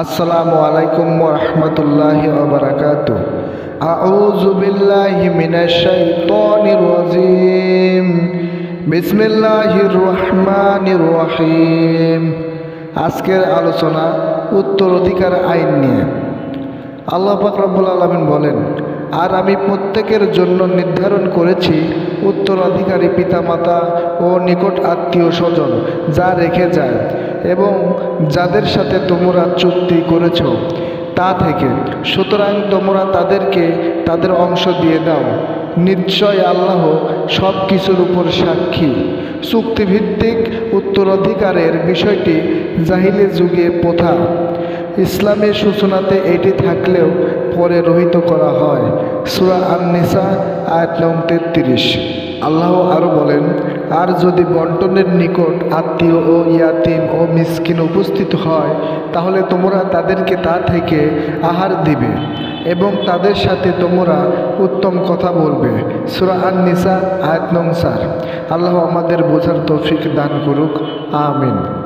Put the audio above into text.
আসসালামু আলাইকুম রহমতুল্লাহি ওবরাকাত আউযু বিল্লাহি মিনাশ শাইতানির রাজিম। বিসমিল্লাহির রহমানির রহিম। আজকের আলোচনা উত্তরাধিকার আইন নিয়ে। আল্লাহ পাক রব্বুল আলমিন বলেন, আর আমি প্রত্যেকের জন্য নির্ধারণ করেছি উত্তরাধিকারী পিতামাতা ও নিকট আত্মীয় স্বজন, যা রেখে যায়। এবং যাদের সাথে তোমরা চুক্তি করেছ, তা থেকে সুতরাং তোমরা তাদেরকে তাদের অংশ দিয়ে দাও। নিশ্চয় আল্লাহ সব কিছুর উপর সাক্ষী। চুক্তিভিত্তিক উত্তরাধিকারের বিষয়টি জাহিলে যুগে প্রথা। ইসলামের সূচনাতে এটি থাকলেও পরে রহিত করা হয়। সুরা আননিসা, আয়াত নং তেত্রিশ। আল্লাহ আরও বলেন আর যদি বন্টনের নিকট আত্মীয় ও ইয়াতিম ও মিসকিন উপস্থিত হয়, তাহলে তোমরা তাদেরকে তা থেকে আহার দিবে এবং তাদের সাথে তোমরা উত্তম কথা বলবে। সুরা আন নিসা আয়াত নং সার আল্লাহ আমাদের বোঝার তৌফিক দান করুক। আমিন।